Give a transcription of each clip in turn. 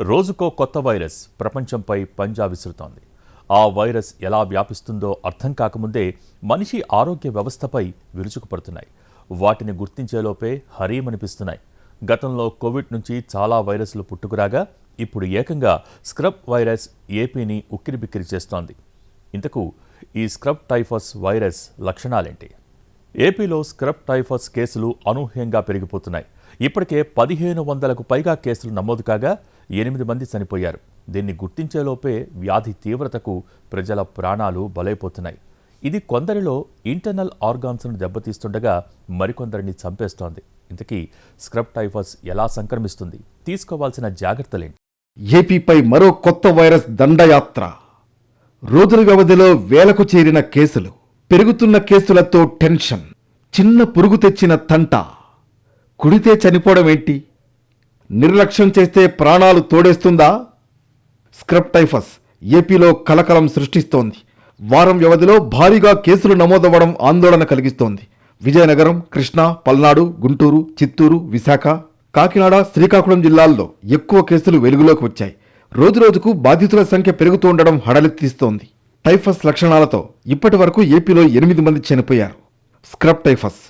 రోజుకో కొత్త వైరస్ ప్రపంచంపై పంజా విసురుతోంది. ఆ వైరస్ ఎలా వ్యాపిస్తుందో అర్థం కాకముందే మనిషి ఆరోగ్య వ్యవస్థపై విరుచుకుపడుతున్నాయి. వాటిని గుర్తించేలోపే హరీమనిపిస్తున్నాయి. గతంలో కోవిడ్ నుంచి చాలా వైరస్లు పుట్టుకురాగా ఇప్పుడు ఏకంగా స్క్రబ్ వైరస్ ఏపీని ఉక్కిరిబిక్కిరి చేస్తోంది. ఇంతకు ఈ స్క్రబ్ టైఫస్ వైరస్ లక్షణాలేంటి? ఏపీలో స్క్రబ్ టైఫస్ కేసులు అనూహ్యంగా పెరిగిపోతున్నాయి. ఇప్పటికే పదిహేను వందలకు పైగా కేసులు నమోదు కాగా ఎనిమిది మంది చనిపోయారు. దీన్ని గుర్తించేలోపే వ్యాధి తీవ్రతకు ప్రజల ప్రాణాలు బలైపోతున్నాయి. ఇది కొందరిలో ఇంటర్నల్ ఆర్గాన్స్ను దెబ్బతీస్తుండగా మరికొందరిని చంపేస్తోంది. ఇంతకీ స్క్రబ్ టైఫస్ ఎలా సంక్రమిస్తుంది? తీసుకోవాల్సిన జాగ్రత్తలేంటి? ఏపీపై మరో కొత్త వైరస్ దండయాత్ర. రోజుల వ్యవధిలో వేలకు చేరిన కేసులు పెరుగుతున్న కేసులతో టెన్షన్ చిన్న పురుగు తెచ్చిన తంట. కుడితే చనిపోవడం ఏంటి? నిర్లక్ష్యం చేస్తే ప్రాణాలు తోడేస్తుందా? స్క్రబ్ టైఫస్ ఏపీలో కలకలం సృష్టిస్తోంది. వారం వ్యవధిలో భారీగా కేసులు నమోదవ్వడం ఆందోళన కలిగిస్తోంది. విజయనగరం కృష్ణా పల్నాడు గుంటూరు చిత్తూరు విశాఖ కాకినాడ శ్రీకాకుళం జిల్లాల్లో ఎక్కువ కేసులు వెలుగులోకి వచ్చాయి. రోజురోజుకు బాధితుల సంఖ్య పెరుగుతుండడం హడలెత్తిస్తోంది. టైఫస్ లక్షణాలతో ఇప్పటి వరకు ఏపీలో ఎనిమిది మంది చనిపోయారు. స్క్రబ్ టైఫస్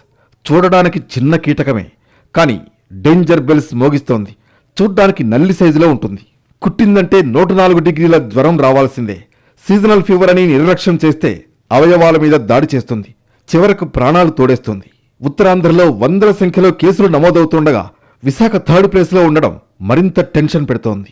చూడడానికి చిన్న కీటకమే కానీ డేంజర్ బెల్స్ మోగిస్తోంది. చూడ్డానికి నల్లి సైజులో ఉంటుంది. కుట్టిందంటే నూట నాలుగు డిగ్రీల జ్వరం రావాల్సిందే. సీజనల్ ఫీవర్ అని నిర్లక్ష్యం చేస్తే అవయవాల మీద దాడి చేస్తుంది. చివరకు ప్రాణాలు తోడేస్తుంది. ఉత్తరాంధ్రలో వందల సంఖ్యలో కేసులు నమోదవుతుండగా విశాఖ థర్డ్ ప్లేస్లో ఉండడం మరింత టెన్షన్ పెడుతోంది.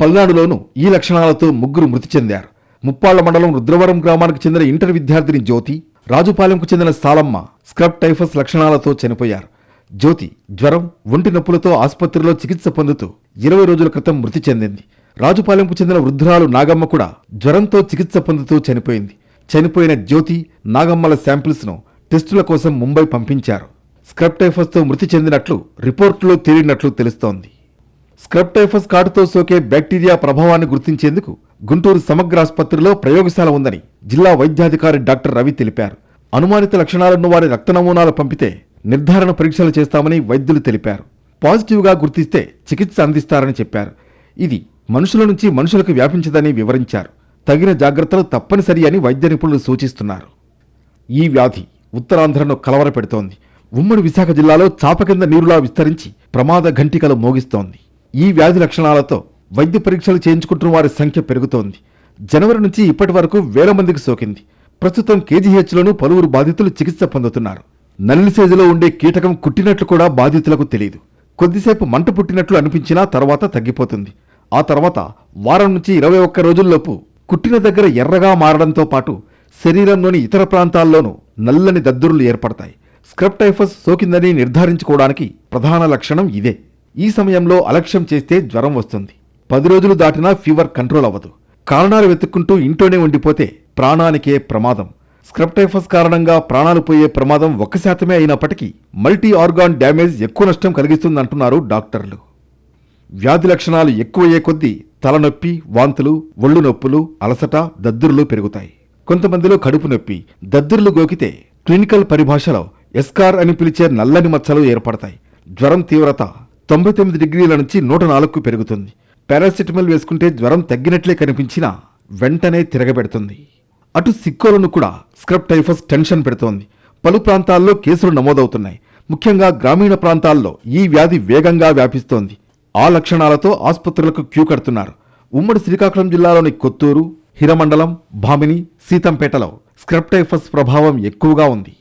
పల్నాడులోనూ ఈ లక్షణాలతో ముగ్గురు మృతి చెందారు. ముప్పాళ్ళ మండలం రుద్రవరం గ్రామానికి చెందిన ఇంటర్ విద్యార్థిని జ్యోతి రాజుపాలెంకు చెందిన సాలమ్మ స్క్రబ్ టైఫస్ లక్షణాలతో చనిపోయారు. జ్యోతి జ్వరం ఒంటి నొప్పులతో ఆసుపత్రిలో చికిత్స పొందుతూ ఇరవై రోజుల క్రితం మృతి చెందింది. రాజుపాలెంకు చెందిన వృద్ధురాలు నాగమ్మ కూడా జ్వరంతో చికిత్స పొందుతూ చనిపోయింది. చనిపోయిన జ్యోతి నాగమ్మల శాంపిల్స్ను టెస్టుల కోసం ముంబై పంపించారు. స్క్రబ్ టైఫస్తో మృతి చెందినట్లు రిపోర్టులో తేలినట్లు తెలుస్తోంది. స్క్రబ్ టైఫస్ కాటుతో సోకే బ్యాక్టీరియా ప్రభావాన్ని గుర్తించేందుకు గుంటూరు సమగ్ర ఆసుపత్రిలో ప్రయోగశాల ఉందని జిల్లా వైద్యాధికారి డాక్టర్ రవి తెలిపారు. అనుమానిత లక్షణాలను వారి రక్త నమూనాలు పంపితే నిర్ధారణ పరీక్షలు చేస్తామని వైద్యులు తెలిపారు. పాజిటివ్గా గుర్తిస్తే చికిత్స అందిస్తారని చెప్పారు. ఇది మనుషుల నుంచి మనుషులకు వ్యాపించదని వివరించారు. తగిన జాగ్రత్తలు తప్పనిసరి అని వైద్య నిపుణులు సూచిస్తున్నారు. ఈ వ్యాధి ఉత్తరాంధ్రను కలవరపెడుతోంది. ఉమ్మడి విశాఖ జిల్లాలో చాప కింద నీరులా విస్తరించి ప్రమాద ఘంటికలు మోగిస్తోంది. ఈ వ్యాధి లక్షణాలతో వైద్య పరీక్షలు చేయించుకుంటున్న వారి సంఖ్య పెరుగుతోంది. జనవరి నుంచి ఇప్పటి వరకు వేల మందికి సోకింది. ప్రస్తుతం కేజీహెచ్లోనూ పలువురు బాధితులు చికిత్స పొందుతున్నారు. నల్లి సైజులో ఉండే కీటకం కుట్టినట్లు కూడా బాధితులకు తెలియదు. కొద్దిసేపు మంట పుట్టినట్లు అనిపించినా తర్వాత తగ్గిపోతుంది. ఆ తర్వాత వారం నుంచి ఇరవై ఒక్క రోజుల్లోపు కుట్టిన దగ్గర ఎర్రగా మారడంతో పాటు శరీరంలోని ఇతర ప్రాంతాల్లోనూ నల్లని దద్దురులు ఏర్పడతాయి. స్క్రబ్ టైఫస్ సోకిందని నిర్ధారించుకోవడానికి ప్రధాన లక్షణం ఇదే. ఈ సమయంలో అలక్ష్యం చేస్తే జ్వరం వస్తుంది. పది రోజులు దాటినా ఫీవర్ కంట్రోల్ అవ్వదు. కారణాలు వెతుక్కుంటూ ఇంట్లోనే ఉండిపోతే ప్రాణానికే ప్రమాదం. స్క్రబ్ టైఫస్ కారణంగా ప్రాణాలు పోయే ప్రమాదం ఒక్క శాతమే అయినప్పటికీ మల్టీ ఆర్గాన్ డ్యామేజ్ ఎక్కువ నష్టం కలిగిస్తుందంటున్నారు డాక్టర్లు. వ్యాధి లక్షణాలు ఎక్కువయ్యే కొద్దీ తలనొప్పి వాంతులు ఒళ్ళు నొప్పులు అలసట దద్దుర్లు పెరుగుతాయి. కొంతమందిలో కడుపు నొప్పి దద్దుర్లు గోకితే క్లినికల్ పరిభాషలో ఎస్కార్ అని పిలిచే నల్లని మచ్చలు ఏర్పడతాయి. జ్వరం తీవ్రత తొంభై తొమ్మిది డిగ్రీల నుంచి నూట నాలుగుకు పెరుగుతుంది. పారాసిటమాల్ వేసుకుంటే జ్వరం తగ్గినట్లే కనిపించినా వెంటనే తిరగబెడుతుంది. అటు సిక్కోలను కూడా స్క్రబ్ టైఫస్ టెన్షన్ పెడుతోంది. పలు ప్రాంతాల్లో కేసులు నమోదవుతున్నాయి. ముఖ్యంగా గ్రామీణ ప్రాంతాల్లో ఈ వ్యాధి వేగంగా వ్యాపిస్తోంది. ఆ లక్షణాలతో ఆసుపత్రులకు క్యూ కడుతున్నారు. ఉమ్మడి శ్రీకాకుళం జిల్లాలోని కొత్తూరు హిరమండలం భామిని సీతంపేటలో స్క్రబ్ టైఫస్ ప్రభావం ఎక్కువగా ఉంది.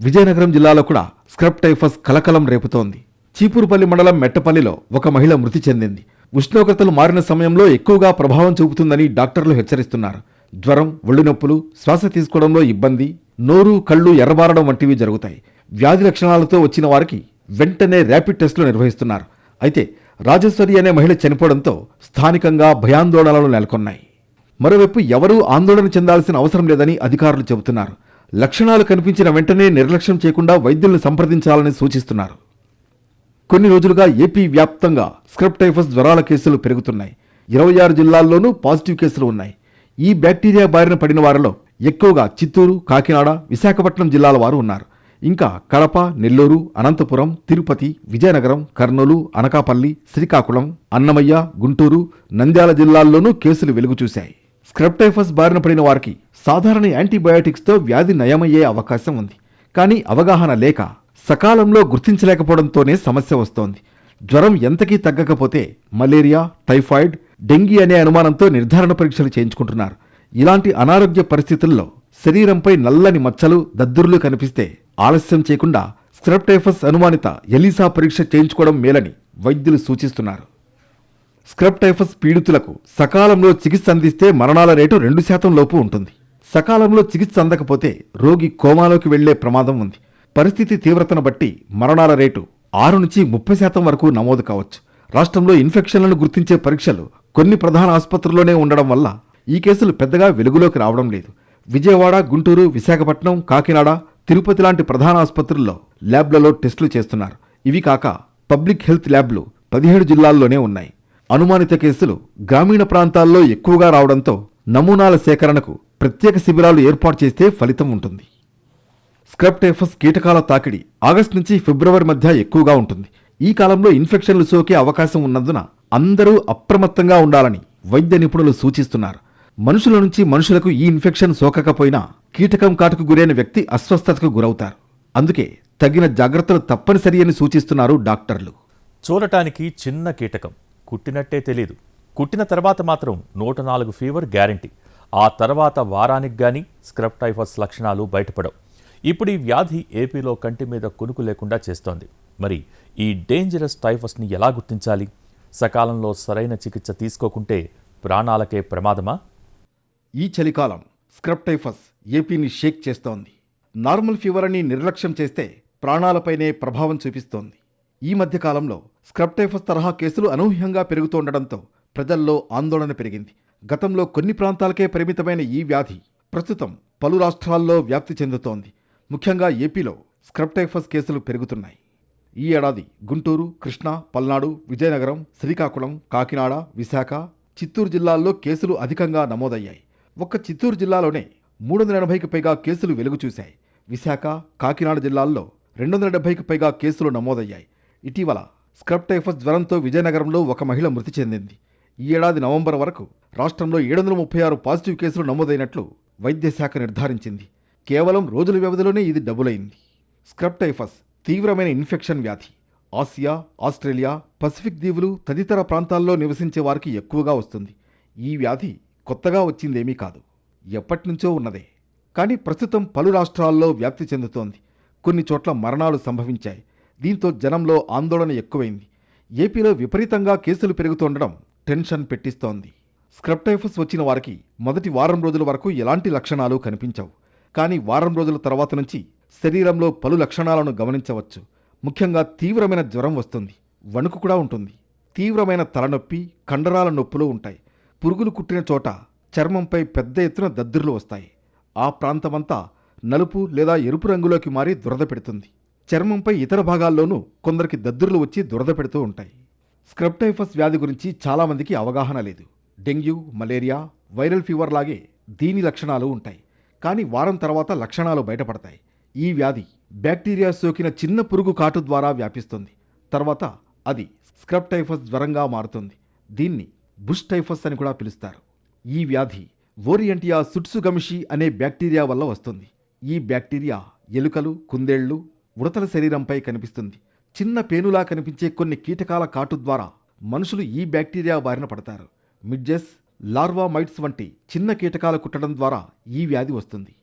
విజయనగరం జిల్లాలో కూడా స్క్రబ్ టైఫస్ కలకలం రేపుతోంది. చీపురుపల్లి మండలం మెట్టపల్లిలో ఒక మహిళ మృతి చెందింది. ఉష్ణోగ్రతలు మారిన సమయంలో ఎక్కువగా ప్రభావం చూపుతుందని డాక్టర్లు హెచ్చరిస్తున్నారు. జ్వరం ఒళ్ళు నొప్పులు శ్వాస తీసుకోవడంలో ఇబ్బంది నోరు కళ్ళు ఎర్రబారడం వంటివి జరుగుతాయి. వ్యాధి లక్షణాలతో వచ్చిన వారికి వెంటనే ర్యాపిడ్ టెస్టులు నిర్వహిస్తున్నారు. అయితే రాజేశ్వరి అనే మహిళ చనిపోవడంతో స్థానికంగా భయాందోళనలు నెలకొన్నాయి. మరోవైపు ఎవరూ ఆందోళన చెందాల్సిన అవసరం లేదని అధికారులు చెబుతున్నారు. లక్షణాలు కనిపించిన వెంటనే నిర్లక్ష్యం చేయకుండా వైద్యులను సంప్రదించాలని సూచిస్తున్నారు. కొన్ని రోజులుగా ఏపీ వ్యాప్తంగా స్క్రబ్ టైఫస్ జ్వరాల కేసులు పెరుగుతున్నాయి. ఇరవై ఆరు జిల్లాల్లోనూ పాజిటివ్ కేసులు ఉన్నాయి. ఈ బ్యాక్టీరియా బారిన పడిన వారిలో ఎక్కువగా చిత్తూరు కాకినాడ విశాఖపట్నం జిల్లాల వారు ఉన్నారు. ఇంకా కడప నెల్లూరు అనంతపురం తిరుపతి విజయనగరం కర్నూలు అనకాపల్లి శ్రీకాకుళం అన్నమయ్య గుంటూరు నంద్యాల జిల్లాల్లోనూ కేసులు వెలుగు చూశాయి. స్క్రబ్ టైఫస్ బారిన పడిన వారికి సాధారణ యాంటీబయాటిక్స్తో వ్యాధి నయమయ్యే అవకాశం ఉంది. కానీ అవగాహన లేక సకాలంలో గుర్తించలేకపోవడంతోనే సమస్య వస్తోంది. జ్వరం ఎంతకీ తగ్గకపోతే మలేరియా టైఫాయిడ్ డెంగీ అనే అనుమానంతో నిర్ధారణ పరీక్షలు చేయించుకుంటున్నారు. ఇలాంటి అనారోగ్య పరిస్థితుల్లో శరీరంపై నల్లని మచ్చలు దద్దుర్లు కనిపిస్తే ఆలస్యం చేయకుండా స్క్రప్టైఫస్ అనుమానిత ఎలీసా పరీక్ష చేయించుకోవడం మేలని వైద్యులు సూచిస్తున్నారు. స్క్రప్టైఫస్ పీడితులకు సకాలంలో చికిత్స అందిస్తే మరణాల రేటు రెండు శాతం లోపు ఉంటుంది. సకాలంలో చికిత్స అందకపోతే రోగి కోమాలోకి వెళ్ళే ప్రమాదం ఉంది. పరిస్థితి తీవ్రతను బట్టి మరణాల రేటు ఆరు నుంచి ముప్పై శాతం వరకు నమోదు కావచ్చు. రాష్ట్రంలో ఇన్ఫెక్షన్లను గుర్తించే పరీక్షలు కొన్ని ప్రధాన ఆసుపత్రుల్లోనే ఉండడం వల్ల ఈ కేసులు పెద్దగా వెలుగులోకి రావడం లేదు. విజయవాడ గుంటూరు విశాఖపట్నం కాకినాడ తిరుపతి లాంటి ప్రధాన ఆసుపత్రుల్లో ల్యాబ్లలో టెస్టులు చేస్తున్నారు. ఇవి కాక పబ్లిక్ హెల్త్ ల్యాబ్లు పదిహేడు జిల్లాల్లోనే ఉన్నాయి. అనుమానిత కేసులు గ్రామీణ ప్రాంతాల్లో ఎక్కువగా రావడంతో నమూనాల సేకరణకు ప్రత్యేక శిబిరాలు ఏర్పాటు చేస్తే ఫలితం ఉంటుంది. స్క్రబ్ టైఫస్ కీటకాల తాకిడి ఆగస్టు నుంచి ఫిబ్రవరి మధ్య ఎక్కువగా ఉంటుంది. ఈ కాలంలో ఇన్ఫెక్షన్లు సోకే అవకాశం ఉన్నందున అందరూ అప్రమత్తంగా ఉండాలని వైద్య నిపుణులు సూచిస్తున్నారు. మనుషుల నుంచి మనుషులకు ఈ ఇన్ఫెక్షన్ సోకకపోయినా కీటకం కాటుకు గురైన వ్యక్తి అస్వస్థతకు గురవుతారు. అందుకే తగిన జాగ్రత్తలు తప్పనిసరి అని సూచిస్తున్నారు డాక్టర్లు. చూడటానికి చిన్న కీటకం. కుట్టినట్టే తెలియదు కుట్టిన తర్వాత మాత్రం నూట నాలుగు ఫీవర్ గ్యారంటీ. ఆ తర్వాత వారానికి కానీ స్క్రబ్ టైఫస్ లక్షణాలు బయటపడవు. ఇప్పుడు ఈ వ్యాధి ఏపీలో కంటి మీద కునుకు లేకుండా చేస్తోంది. మరి ఈ డేంజరస్ టైఫస్ని ఎలా గుర్తించాలి? సకాలంలో సరైన చికిత్స తీసుకోకుంటే ప్రాణాలకే ప్రమాదమా? ఈ చలికాలం స్క్రబ్ టైఫస్ ఏపీని షేక్ చేస్తోంది. నార్మల్ ఫీవర్ అని నిర్లక్ష్యం చేస్తే ప్రాణాలపైనే ప్రభావం చూపిస్తోంది. ఈ మధ్య కాలంలో స్క్రబ్ టైఫస్ తరహా కేసులు అనూహ్యంగా పెరుగుతుండడంతో ప్రజల్లో ఆందోళన పెరిగింది. గతంలో కొన్ని ప్రాంతాలకే పరిమితమైన ఈ వ్యాధి ప్రస్తుతం పలు రాష్ట్రాల్లో వ్యాప్తి చెందుతోంది. ముఖ్యంగా ఏపీలో స్క్రబ్ టైఫస్ కేసులు పెరుగుతున్నాయి. ఈ ఏడాది గుంటూరు కృష్ణా పల్నాడు విజయనగరం శ్రీకాకుళం కాకినాడ విశాఖ చిత్తూరు జిల్లాల్లో కేసులు అధికంగా నమోదయ్యాయి. ఒక్క చిత్తూరు జిల్లాలోనే మూడు వందల ఎనభైకి పైగా కేసులు వెలుగు చూశాయి. విశాఖ కాకినాడ జిల్లాల్లో రెండు వందల డెబ్బైకి పైగా కేసులు నమోదయ్యాయి. ఇటీవల స్క్రబ్ టైఫస్ జ్వరంతో విజయనగరంలో ఒక మహిళ మృతి చెందింది. ఈ ఏడాది నవంబర్ వరకు రాష్ట్రంలో ఏడు వందల ముప్పై ఆరు పాజిటివ్ కేసులు నమోదైనట్లు వైద్య శాఖ నిర్ధారించింది. కేవలం రోజుల వ్యవధిలోనే ఇది డబులైంది. స్క్రబ్ టైఫస్ తీవ్రమైన ఇన్ఫెక్షన్ వ్యాధి. ఆసియా ఆస్ట్రేలియా పసిఫిక్ దీవులు తదితర ప్రాంతాల్లో నివసించే వారికి ఎక్కువగా వస్తుంది. ఈ వ్యాధి కొత్తగా వచ్చిందేమీ కాదు. ఎప్పటినుంచో ఉన్నదే. కానీ ప్రస్తుతం పలు రాష్ట్రాల్లో వ్యాప్తి చెందుతోంది. కొన్ని చోట్ల మరణాలు సంభవించాయి. దీంతో జనంలో ఆందోళన ఎక్కువైంది. ఏపీలో విపరీతంగా కేసులు పెరుగుతుండడం టెన్షన్ పెట్టిస్తోంది. స్క్రప్టైఫస్ వచ్చిన వారికి మొదటి వారం రోజుల వరకు ఎలాంటి లక్షణాలు కనిపించవు. కానీ వారం రోజుల తర్వాత నుంచి శరీరంలో పలు లక్షణాలను గమనించవచ్చు. ముఖ్యంగా తీవ్రమైన జ్వరం వస్తుంది. వణుకు కూడా ఉంటుంది. తీవ్రమైన తలనొప్పి కండరాల నొప్పులు ఉంటాయి. పురుగులు కుట్టిన చోట చర్మంపై పెద్ద ఎత్తున దద్దుర్లు వస్తాయి. ఆ ప్రాంతమంతా నలుపు లేదా ఎరుపు రంగులోకి మారి దురద పెడుతుంది. చర్మంపై ఇతర భాగాల్లోనూ కొందరికి దద్దుర్లు వచ్చి దురద పెడుతూ ఉంటాయి. స్క్రబ్టైఫస్ వ్యాధి గురించి చాలామందికి అవగాహన లేదు. డెంగ్యూ మలేరియా వైరల్ ఫీవర్ లాగే దీని లక్షణాలు ఉంటాయి. కానీ వారం తర్వాత లక్షణాలు బయటపడతాయి. ఈ వ్యాధి బ్యాక్టీరియా సోకిన చిన్న పురుగు కాటు ద్వారా వ్యాపిస్తుంది. తర్వాత అది స్క్రబ్ టైఫస్ జ్వరంగా మారుతుంది. దీన్ని బుష్ టైఫస్ అని కూడా పిలుస్తారు. ఈ వ్యాధి ఓరియంటియా సుట్సుగమిషి అనే బ్యాక్టీరియా వల్ల వస్తుంది. ఈ బ్యాక్టీరియా ఎలుకలు కుందేళ్ళు ఉడతల శరీరంపై కనిపిస్తుంది. చిన్న పేనులా కనిపించే కొన్ని కీటకాల కాటు ద్వారా మనుషులు ఈ బ్యాక్టీరియా బారిన పడతారు. మిడ్జెస్ లార్వా మైట్స్ వంటి చిన్న కీటకాలు కుట్టడం ద్వారా ఈ వ్యాధి వస్తుంది.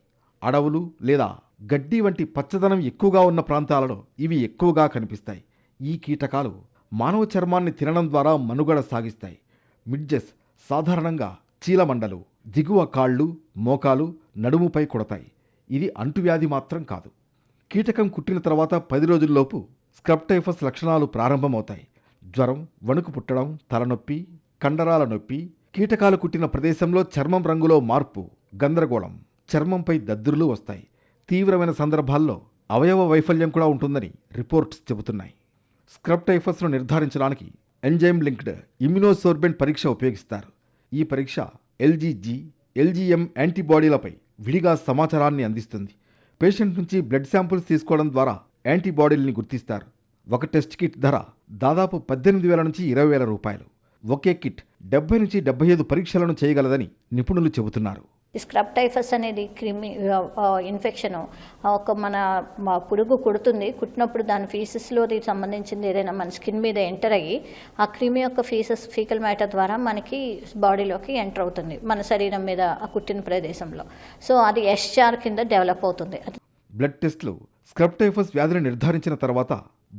అడవులు లేదా గడ్డి వంటి పచ్చదనం ఎక్కువగా ఉన్న ప్రాంతాలలో ఇవి ఎక్కువగా కనిపిస్తాయి. ఈ కీటకాలు మానవ చర్మాన్ని తినడం ద్వారా మనుగడ సాగిస్తాయి. మిడ్జెస్ సాధారణంగా చీలమండలు దిగువ కాళ్ళు మోకాలు నడుముపై కొడతాయి. ఇది అంటువ్యాధి మాత్రం కాదు. కీటకం కుట్టిన తర్వాత పది రోజుల్లోపు స్క్రబ్టైఫస్ లక్షణాలు ప్రారంభమవుతాయి. జ్వరం వణుకు పుట్టడం తలనొప్పి కండరాల నొప్పి కీటకాలు కుట్టిన ప్రదేశంలో చర్మం రంగులో మార్పు గందరగోళం చర్మంపై దద్దురులు వస్తాయి. తీవ్రమైన సందర్భాల్లో అవయవ వైఫల్యం కూడా ఉంటుందని రిపోర్ట్స్ చెబుతున్నాయి. స్క్రబ్ టైఫస్ను నిర్ధారించడానికి ఎంజైమ్ లింక్డ్ ఇమ్యునోసోర్బెంట్ పరీక్ష ఉపయోగిస్తారు. ఈ పరీక్ష ఎల్జీజీ ఎల్జీఎం యాంటీబాడీలపై విడిగా సమాచారాన్ని అందిస్తుంది. పేషెంట్ నుంచి బ్లడ్ శాంపుల్స్ తీసుకోవడం ద్వారా యాంటీబాడీల్ని గుర్తిస్తారు. ఒక టెస్ట్ కిట్ ధర దాదాపు పద్దెనిమిది వేల నుంచి ఇరవై వేల రూపాయలు. ఒకే కిట్ డెబ్బై నుంచి డెబ్బై ఐదు పరీక్షలను చేయగలదని నిపుణులు చెబుతున్నారు. ఈ స్క్రబ్ టైఫస్ అనేది క్రిమి ఇన్ఫెక్షన్ ఒక మన పురుగు కుడుతుంది. కుట్టినప్పుడు దాని ఫీసెస్లోది సంబంధించింది ఏదైనా మన స్కిన్ మీద ఎంటర్ అయ్యి ఆ క్రిమి యొక్క ఫీసెస్ ఫీకల్ మ్యాటర్ ద్వారా మనకి బాడీలోకి ఎంటర్ అవుతుంది. మన శరీరం మీద ఆ కుట్టిన ప్రదేశంలో. సో అది ఎస్ఆర్ కింద డెవలప్ అవుతుంది. బ్లడ్ టెస్ట్లు స్క్రబ్ టైఫస్ వ్యాధిని నిర్ధారించిన తర్వాత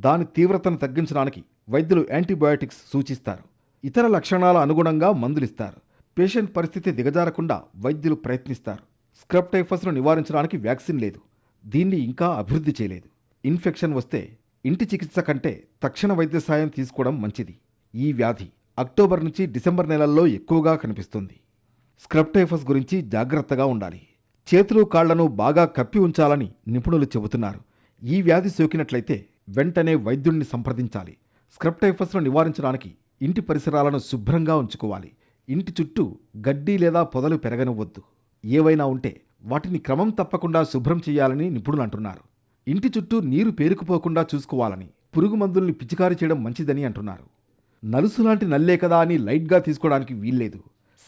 దాని తీవ్రతను తగ్గించడానికి వైద్యులు యాంటీబయాటిక్స్ సూచిస్తారు. ఇతర లక్షణాల అనుగుణంగా మందులిస్తారు. పేషెంట్ పరిస్థితి దిగజారకుండా వైద్యులు ప్రయత్నిస్తారు. స్క్రబ్ టైఫస్ను నివారించడానికి వ్యాక్సిన్ లేదు. దీన్ని ఇంకా అభివృద్ధి చేయలేదు. ఇన్ఫెక్షన్ వస్తే ఇంటి చికిత్స కంటే తక్షణ వైద్య సాయం తీసుకోవడం మంచిది. ఈ వ్యాధి అక్టోబర్ నుంచి డిసెంబర్ నెలల్లో ఎక్కువగా కనిపిస్తుంది. స్క్రబ్ టైఫస్ గురించి జాగ్రత్తగా ఉండాలి. చేతులు కాళ్ళను బాగా కప్పి ఉంచాలని నిపుణులు చెబుతున్నారు. ఈ వ్యాధి సోకినట్లయితే వెంటనే వైద్యుణ్ణి సంప్రదించాలి. స్క్రబ్ టైఫస్ను నివారించడానికి ఇంటి పరిసరాలను శుభ్రంగా ఉంచుకోవాలి. ఇంటి చుట్టూ గడ్డి లేదా పొదలు పెరగనివ్వద్దు. ఏవైనా ఉంటే వాటిని క్రమం తప్పకుండా శుభ్రం చేయాలని నిపుణులు అంటున్నారు. ఇంటి చుట్టూ నీరు పేరుకుపోకుండా చూసుకోవాలని పురుగు మందుల్ని పిచికారి చేయడం మంచిదని అంటున్నారు. నలుసు లాంటి నల్లే కదా అని లైట్గా తీసుకోవడానికి వీల్లేదు.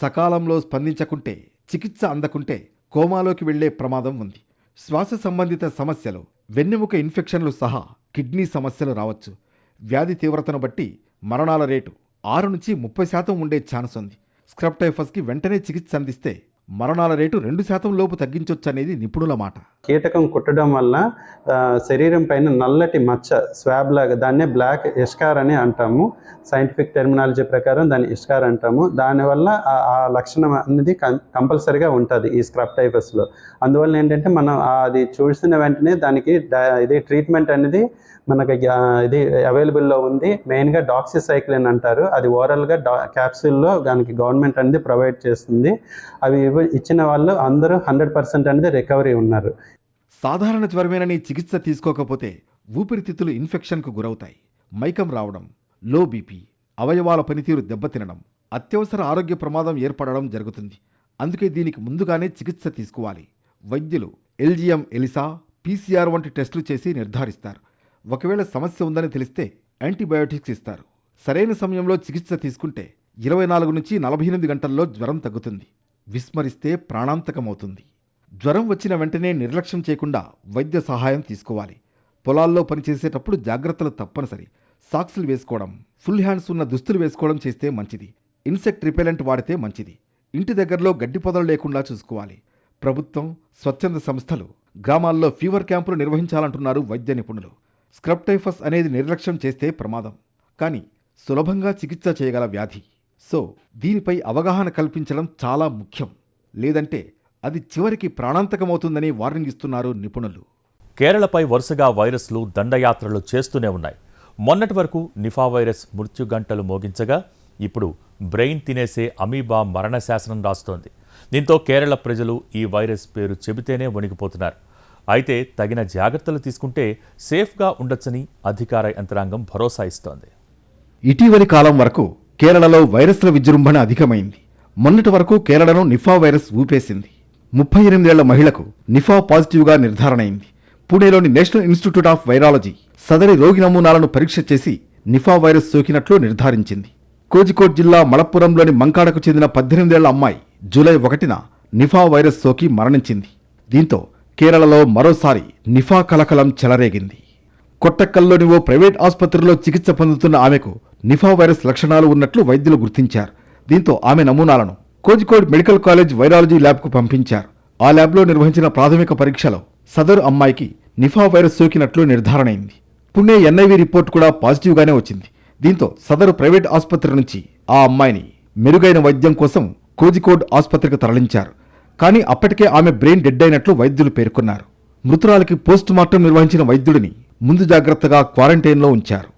సకాలంలో స్పందించకుంటే చికిత్స అందకుంటే కోమాలోకి వెళ్ళే ప్రమాదం ఉంది. శ్వాస సంబంధిత సమస్యలు వెన్నెముక ఇన్ఫెక్షన్లు సహా కిడ్నీ సమస్యలు రావచ్చు. వ్యాధి తీవ్రతను బట్టి మరణాల రేటు ఆరు నుంచి ముప్పై శాతం ఉండే ఛాన్స్ ఉంది. స్క్రబ్ టైఫస్కి వెంటనే చికిత్స అందిస్తే మరణాల రేటు రెండు శాతం లోపు తగ్గించొచ్చనేది నిపుణుల మాట. కీటకం కుట్టడం వల్ల శరీరం పైన నల్లటి మచ్చ స్వాబ్ లాగా దాన్నే బ్లాక్ ఇష్కార్ అని అంటాము. సైంటిఫిక్ టెర్మినాలజీ ప్రకారం దాన్ని ఇష్కార్ అంటాము. దానివల్ల ఆ- లక్షణం అనేది కం- కంపల్సరీగా ఉంటుంది ఈ స్క్రబ్ టైఫస్లో అందువల్ల ఏంటంటే మనం అది చూసిన వెంటనే దానికి ఇది ట్రీట్మెంట్ అనేది మనకి ఇది అవైలబుల్లో ఉంది. మెయిన్గా డాక్సిసైక్లిన్ అంటారు. అది ఓరల్గా డా క్యాప్సూల్లో దానికి గవర్నమెంట్ అనేది ప్రొవైడ్ చేస్తుంది. అవి ఇచ్చిన వాళ్ళు అందరూ హండ్రెడ్ పర్సెంట్ అనేది రికవరీ ఉన్నారు. సాధారణ జ్వరమేనని చికిత్స తీసుకోకపోతే ఊపిరితిత్తులు ఇన్ఫెక్షన్కు గురవుతాయి. మైకం రావడం లో బీపీ అవయవాల పనితీరు దెబ్బతినడం అత్యవసర ఆరోగ్య ప్రమాదం ఏర్పడడం జరుగుతుంది. అందుకే దీనికి ముందుగానే చికిత్స తీసుకోవాలి. వైద్యులు ఎల్జిఎం ఎలిసా పీసీఆర్ వంటి టెస్టులు చేసి నిర్ధారిస్తారు. ఒకవేళ సమస్య ఉందని తెలిస్తే యాంటీబయోటిక్స్ ఇస్తారు. సరైన సమయంలో చికిత్స తీసుకుంటే ఇరవై నాలుగు నుంచి నలభై ఎనిమిది గంటల్లో జ్వరం తగ్గుతుంది. విస్మరిస్తే ప్రాణాంతకమవుతుంది. జ్వరం వచ్చిన వెంటనే నిర్లక్ష్యం చేయకుండా వైద్య సహాయం తీసుకోవాలి. పొలాల్లో పనిచేసేటప్పుడు జాగ్రత్తలు తప్పనిసరి. సాక్సులు వేసుకోవడం ఫుల్ హ్యాండ్స్ ఉన్న దుస్తులు వేసుకోవడం చేస్తే మంచిది. ఇన్సెక్ట్ రిపెలెంట్ వాడితే మంచిది. ఇంటి దగ్గరలో గడ్డి పొదలు లేకుండా చూసుకోవాలి. ప్రభుత్వం స్వచ్ఛంద సంస్థలు గ్రామాల్లో ఫీవర్ క్యాంపులు నిర్వహించాలంటున్నారు వైద్య నిపుణులు. స్క్రబ్ టైఫస్ అనేది నిర్లక్ష్యం చేస్తే ప్రమాదం. కానీ సులభంగా చికిత్స చేయగల వ్యాధి. సో దీనిపై అవగాహన కల్పించడం చాలా ముఖ్యం. లేదంటే అది చివరికి ప్రాణాంతకమవుతుందని వార్నింగ్ ఇస్తున్నారు నిపుణులు. కేరళపై వరుసగా వైరస్లు దండయాత్రలు చేస్తూనే ఉన్నాయి. మొన్నటి వరకు నిఫా వైరస్ మృత్యుగంటలు మోగించగా ఇప్పుడు బ్రెయిన్ తినేసే అమీబా మరణ శాసనం రాస్తోంది. దీంతో కేరళ ప్రజలు ఈ వైరస్ పేరు చెబితేనే వణికిపోతున్నారు. అయితే తగిన జాగ్రత్తలు తీసుకుంటే సేఫ్గా ఉండొచ్చని అధికార యంత్రాంగం భరోసా ఇస్తోంది. ఇటీవలి కాలం వరకు కేరళలో వైరస్ల విజృంభణ అధికమైంది. మొన్నటి వరకు కేరళను నిఫా వైరస్ ఊపేసింది. ముప్పై ఎనిమిదేళ్ళ మహిళకు నిఫా పాజిటివ్గా నిర్ధారణ అయింది పూణేలోని నేషనల్ ఇన్స్టిట్యూట్ ఆఫ్ వైరాలజీ సదరి రోగి నమూనాలను పరీక్ష చేసి నిఫా వైరస్ సోకినట్లు నిర్ధారించింది. కోజికోడ్ జిల్లా మలప్పురంలోని మంకాడకు చెందిన పద్దెనిమిదేళ్ళ అమ్మాయి జూలై ఒకటిన నిఫా వైరస్ సోకి మరణించింది. దీంతో కేరళలో మరోసారి నిఫా కలకలం చెలరేగింది. కొట్టక్కల్లోని ఓ ప్రైవేట్ ఆసుపత్రిలో చికిత్స పొందుతున్న ఆమెకు నిఫా వైరస్ లక్షణాలు ఉన్నట్లు వైద్యులు గుర్తించారు. దీంతో ఆమె నమూనాలను కోజికోడ్ మెడికల్ కాలేజ్ వైరాలజీ ల్యాబ్కు పంపించారు. ఆ ల్యాబ్లో నిర్వహించిన ప్రాథమిక పరీక్షలో సదరు అమ్మాయికి నిఫా వైరస్ సోకినట్లు నిర్ధారణైంది. పుణె ఎన్ఐవి రిపోర్ట్ కూడా పాజిటివ్గానే వచ్చింది. దీంతో సదరు ప్రైవేట్ ఆసుపత్రి నుంచి ఆ అమ్మాయిని మెరుగైన వైద్యం కోసం కోజికోడ్ ఆసుపత్రికి తరలించారు. కానీ అప్పటికే ఆమె బ్రెయిన్ డెడ్ అయినట్లు వైద్యులు పేర్కొన్నారు. మృతురాలికి పోస్ట్ మార్టం నిర్వహించిన వైద్యుడిని ముందు జాగ్రత్తగా క్వారంటైన్లో ఉంచారు.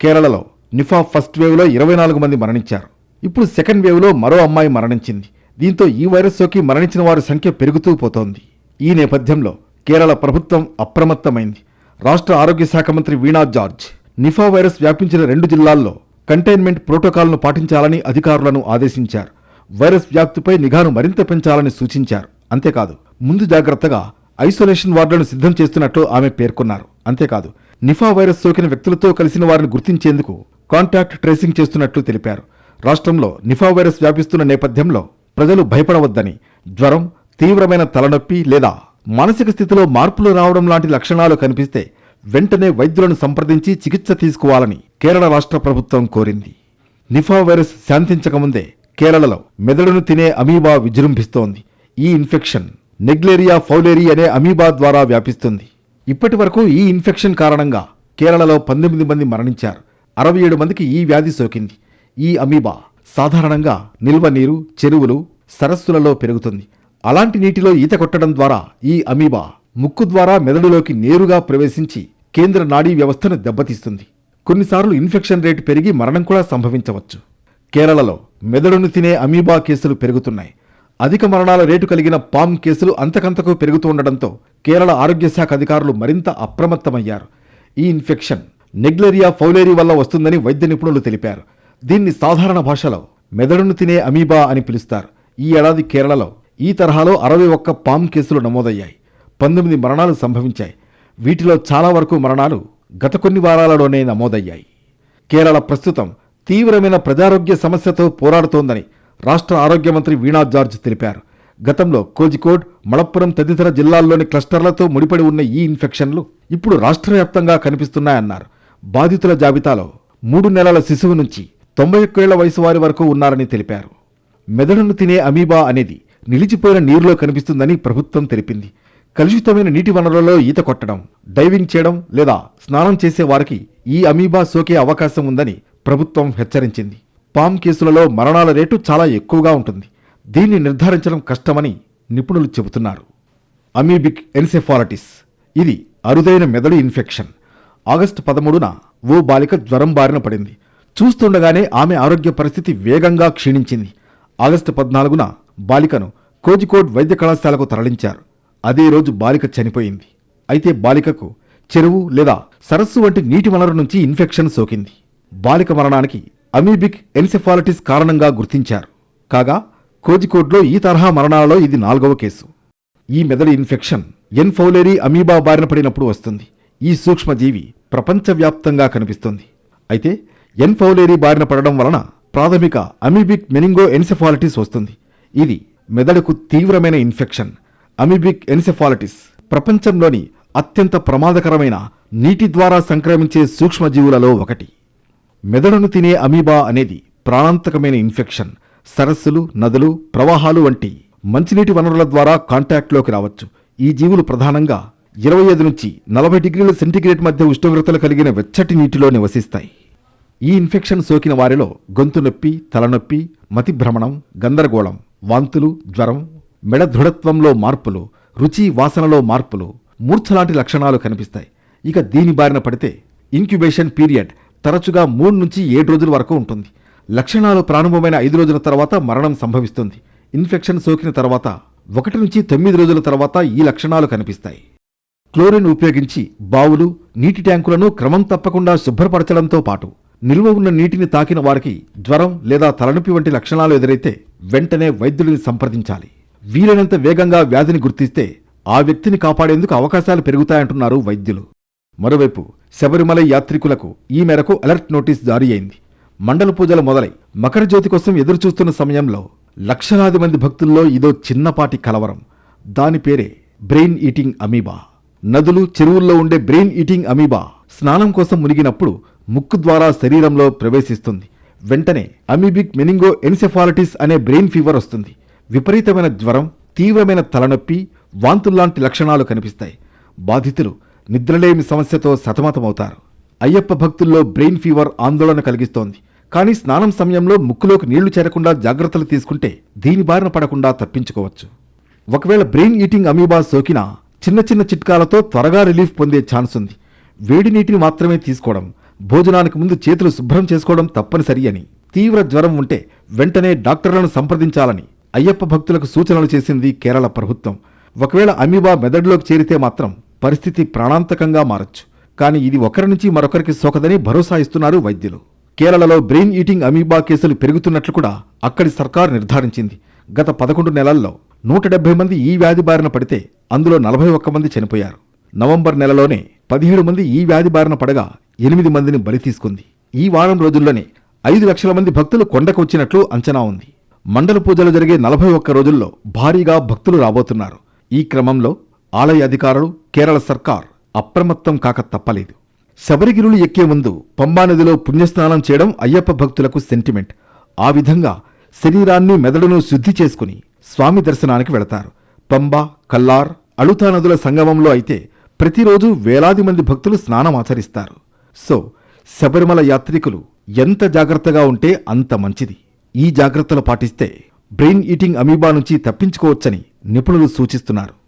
కేరళలో నిఫా ఫస్ట్ వేవ్లో ఇరవై నాలుగు మంది మరణించారు. ఇప్పుడు సెకండ్ వేవ్లో మరో అమ్మాయి మరణించింది. దీంతో ఈ వైరస్ సోకి మరణించిన వారి సంఖ్య పెరుగుతూ పోతోంది. ఈ నేపథ్యంలో కేరళ ప్రభుత్వం అప్రమత్తమైంది. రాష్ట్ర ఆరోగ్య శాఖ మంత్రి వీణా జార్జ్ నిఫా వైరస్ వ్యాపించిన రెండు జిల్లాల్లో కంటైన్మెంట్ ప్రోటోకాల్ను పాటించాలని అధికారులను ఆదేశించారు. వైరస్ వ్యాప్తిపై నిఘాను మరింత పెంచాలని సూచించారు. అంతేకాదు ముందు జాగ్రత్తగా ఐసోలేషన్ వార్డులను సిద్ధం చేస్తున్నట్లు ఆమె పేర్కొన్నారు. అంతేకాదు నిఫా వైరస్ సోకిన వ్యక్తులతో కలిసిన వారిని గుర్తించేందుకు కాంటాక్ట్ ట్రేసింగ్ చేస్తున్నట్లు తెలిపారు. రాష్ట్రంలో నిఫా వైరస్ వ్యాపిస్తున్న నేపథ్యంలో ప్రజలు భయపడవద్దని జ్వరం తీవ్రమైన తలనొప్పి లేదా మానసిక స్థితిలో మార్పులు రావడం లాంటి లక్షణాలు కనిపిస్తే వెంటనే వైద్యులను సంప్రదించి చికిత్స తీసుకోవాలని కేరళ రాష్ట్ర ప్రభుత్వం కోరింది. నిఫా వైరస్ శాంతించకముందే కేరళలో మెదడును తినే అమీబా విజృంభిస్తోంది. ఈ ఇన్ఫెక్షన్ నెగ్లేరియా ఫౌలేరి అనే అమీబా ద్వారా వ్యాపిస్తుంది. ఇప్పటి వరకు ఈ ఇన్ఫెక్షన్ కారణంగా కేరళలో పంతొమ్మిది మంది మరణించారు. అరవై ఏడు మందికి ఈ వ్యాధి సోకింది. ఈ అమీబా సాధారణంగా నిల్వ నీరు చెరువులు సరస్సులలో పెరుగుతుంది. అలాంటి నీటిలో ఈత కొట్టడం ద్వారా ఈ అమీబా ముక్కు ద్వారా మెదడులోకి నేరుగా ప్రవేశించి కేంద్ర నాడీ వ్యవస్థను దెబ్బతీస్తుంది. కొన్నిసార్లు ఇన్ఫెక్షన్ రేటు పెరిగి మరణం కూడా సంభవించవచ్చు. కేరళలో మెదడును తినే అమీబా కేసులు పెరుగుతున్నాయి. అధిక మరణాల రేటు కలిగిన పామ్ కేసులు అంతకంతకు పెరుగుతూ ఉండడంతో కేరళ ఆరోగ్య శాఖ అధికారులు మరింత అప్రమత్తమయ్యారు. ఈ ఇన్ఫెక్షన్ నెగ్లెరియా ఫౌలేరి వల్ల వస్తుందని వైద్య నిపుణులు తెలిపారు. దీన్ని సాధారణ భాషలో మెదడును తినే అమీబా అని పిలుస్తారు. ఈ ఏడాది కేరళలో ఈ తరహాలో అరవై ఒక్క పామ్ కేసులు నమోదయ్యాయి. పంతొమ్మిది మరణాలు సంభవించాయి. వీటిలో చాలా వరకు మరణాలు గత కొన్ని వారాలలోనే నమోదయ్యాయి. కేరళ ప్రస్తుతం తీవ్రమైన ప్రజారోగ్య సమస్యతో పోరాడుతోందని రాష్ట్ర ఆరోగ్య మంత్రి వీణా జార్జ్ తెలిపారు. గతంలో కోజికోడ్ మలప్పురం తదితర జిల్లాల్లోని క్లస్టర్లతో ముడిపడి ఉన్న ఈ ఇన్ఫెక్షన్లు ఇప్పుడు రాష్ట్ర వ్యాప్తంగా కనిపిస్తున్నాయన్నారు. బాధితుల జాబితాలో మూడు నెలల శిశువు నుంచి తొంభై ఒక్కేళ్ళ వయసు వారి వరకు ఉన్నారని తెలిపారు. మెదడును తినే అమీబా అనేది నిలిచిపోయిన నీరులో కనిపిస్తుందని ప్రభుత్వం తెలిపింది. కలుషితమైన నీటి వనరులలో ఈత కొట్టడం డైవింగ్ చేయడం లేదా స్నానం చేసే వారికి ఈ అమీబా సోకే అవకాశం ఉందని ప్రభుత్వం హెచ్చరించింది. పామ్ కేసులలో మరణాల రేటు చాలా ఎక్కువగా ఉంటుంది. దీన్ని నిర్ధారించడం కష్టమని నిపుణులు చెబుతున్నారు. అమీబిక్ ఎన్సెఫాలటిస్ ఇది అరుదైన మెదడు ఇన్ఫెక్షన్. ఆగస్టు పదమూడున ఓ బాలిక జ్వరం బారిన పడింది. చూస్తుండగానే ఆమె ఆరోగ్య పరిస్థితి వేగంగా క్షీణించింది. ఆగస్టు పద్నాలుగున బాలికను కోజికోడ్ వైద్య కళాశాలకు తరలించారు. అదే రోజు బాలిక చనిపోయింది. అయితే బాలికకు చెరువు లేదా సరస్సు వంటి నీటి వనరు నుంచి ఇన్ఫెక్షన్ సోకింది. బాలిక మరణానికి అమీబిక్ ఎన్సెఫాలిటిస్ కారణంగా గుర్తించారు. కాగా కోజికోడ్లో ఈ తరహా మరణాలలో ఇది నాలుగవ కేసు. ఈ మెదడు ఇన్ఫెక్షన్ ఎన్ఫౌలేరీ అమీబా బారిన పడినప్పుడు వస్తుంది. ఈ సూక్ష్మజీవి ప్రపంచవ్యాప్తంగా కనిపిస్తుంది. అయితే ఎన్ఫౌలేరీ బారిన పడడం వలన ప్రాథమిక అమీబిక్ మెనింగో ఎన్సెఫాలిటిస్ వస్తుంది. ఇది మెదడుకు తీవ్రమైన ఇన్ఫెక్షన్. అమీబిక్ ఎన్సెఫాలిటిస్ ప్రపంచంలోని అత్యంత ప్రమాదకరమైన నీటి ద్వారా సంక్రమించే సూక్ష్మజీవులలో ఒకటి. మెదడును తినే అమీబా అనేది ప్రాణాంతకమైన ఇన్ఫెక్షన్ సరస్సులు నదులు ప్రవాహాలు వంటి మంచినీటి వనరుల ద్వారా కాంటాక్ట్లోకి రావచ్చు. ఈ జీవులు ప్రధానంగా ఇరవై ఐదు నుంచి నలభై డిగ్రీల సెంటీగ్రేడ్ మధ్య ఉష్ణోగ్రతలు కలిగిన వెచ్చటి నీటిలో నివసిస్తాయి. ఈ ఇన్ఫెక్షన్ సోకిన వారిలో గొంతు నొప్పి తలనొప్పి మతిభ్రమణం గందరగోళం వాంతులు జ్వరం మెడ దృఢత్వంలో మార్పులు రుచి వాసనలో మార్పులు మూర్ఛలాంటి లక్షణాలు కనిపిస్తాయి. ఇక దీని బారిన పడితే ఇంక్యుబేషన్ పీరియడ్ తరచుగా మూడు నుంచి ఏడు రోజుల వరకు ఉంటుంది. లక్షణాలు ప్రారంభమైన ఐదు రోజుల తర్వాత మరణం సంభవిస్తుంది. ఇన్ఫెక్షన్ సోకిన తర్వాత ఒకటి నుంచి తొమ్మిది రోజుల తర్వాత ఈ లక్షణాలు కనిపిస్తాయి. క్లోరిన్ ఉపయోగించి బావులు నీటి ట్యాంకులను క్రమం తప్పకుండా శుభ్రపరచడంతో పాటు నిల్వ ఉన్న నీటిని తాకిన వారికి జ్వరం లేదా తలనొప్పి వంటి లక్షణాలు ఎదురైతే వెంటనే వైద్యుడిని సంప్రదించాలి. వీలైనంత వేగంగా వ్యాధిని గుర్తిస్తే ఆ వ్యక్తిని కాపాడేందుకు అవకాశాలు పెరుగుతాయంటున్నారు వైద్యులు. మరోవైపు శబరిమల యాత్రికులకు ఈ మేరకు అలర్ట్ నోటీస్ జారీ అయింది. మండల పూజలు మొదలై మకర జ్యోతి కోసం ఎదురుచూస్తున్న సమయంలో లక్షలాది మంది భక్తుల్లో ఇదో చిన్నపాటి కలవరం. దాని పేరే బ్రెయిన్ ఈటింగ్ అమీబా. నదులు చెరువుల్లో ఉండే బ్రెయిన్ ఈటింగ్ అమీబా స్నానం కోసం మునిగినప్పుడు ముక్కు ద్వారా శరీరంలో ప్రవేశిస్తుంది. వెంటనే అమీబిక్ మెనింగో ఎన్సెఫాలిటిస్ అనే బ్రెయిన్ ఫీవర్ వస్తుంది. విపరీతమైన జ్వరం తీవ్రమైన తలనొప్పి వాంతుల్లాంటి లక్షణాలు కనిపిస్తాయి. బాధితులు నిద్రలేమి సమస్యతో సతమతమవుతారు. అయ్యప్ప భక్తుల్లో బ్రెయిన్ ఫీవర్ ఆందోళన కలిగిస్తోంది. కానీ స్నానం సమయంలో ముక్కులోకి నీళ్ళు చేరకుండా జాగ్రత్తలు తీసుకుంటే దీని బారిన పడకుండా తప్పించుకోవచ్చు. ఒకవేళ బ్రెయిన్ ఈటింగ్ అమీబా సోకినా చిన్న చిన్న చిట్కాలతో త్వరగా రిలీఫ్ పొందే ఛాన్స్ ఉంది వేడి నీటిని మాత్రమే తీసుకోవడం భోజనానికి ముందు చేతులు శుభ్రం చేసుకోవడం తప్పనిసరి అని. తీవ్ర జ్వరం ఉంటే వెంటనే డాక్టర్లను సంప్రదించాలని అయ్యప్ప భక్తులకు సూచనలు చేసింది కేరళ ప్రభుత్వం. ఒకవేళ అమీబా మెదడులోకి చేరితే మాత్రం పరిస్థితి ప్రాణాంతకంగా మారచ్చు. కానీ ఇది ఒకరి నుంచి మరొకరికి సోకదని భరోసా ఇస్తున్నారు వైద్యులు. కేరళలో బ్రెయిన్ ఈటింగ్ అమీబా కేసులు పెరుగుతున్నట్లు కూడా అక్కడి సర్కారు నిర్ధారించింది. గత పదకొండు నెలల్లో నూట డెబ్బై మంది ఈ వ్యాధి బారిన పడితే అందులో నలభై ఒక్క మంది చనిపోయారు. నవంబర్ నెలలోనే పదిహేడు మంది ఈ వ్యాధి బారిన పడగా ఎనిమిది మందిని బలి తీసుకుంది. ఈ వారం రోజుల్లోనే ఐదు లక్షల మంది భక్తులు కొండకొచ్చినట్లు అంచనా ఉంది. మండల పూజలు జరిగే నలభై ఒక్క రోజుల్లో భారీగా భక్తులు రాబోతున్నారు. ఈ క్రమంలో ఆలయ అధికారులు కేరళ సర్కార్ అప్రమత్తం కాక తప్పలేదు. శబరిగిరులు ఎక్కే ముందు పంబానదిలో పుణ్యస్నానం చేయడం అయ్యప్ప భక్తులకు సెంటిమెంట్ ఆ విధంగా శరీరాన్ని మెదడును శుద్ధి చేసుకుని స్వామి దర్శనానికి వెళతారు. పంబ కల్లార్ అళుతా నదుల సంగమంలో అయితే ప్రతిరోజు వేలాది మంది భక్తులు స్నానం ఆచరిస్తారు. సో శబరిమల యాత్రికులు ఎంత జాగ్రత్తగా ఉంటే అంత మంచిది. ఈ జాగ్రత్తలు పాటిస్తే బ్రెయిన్ ఈటింగ్ అమీబా నుంచి తప్పించుకోవచ్చని నిపుణులు సూచిస్తున్నారు.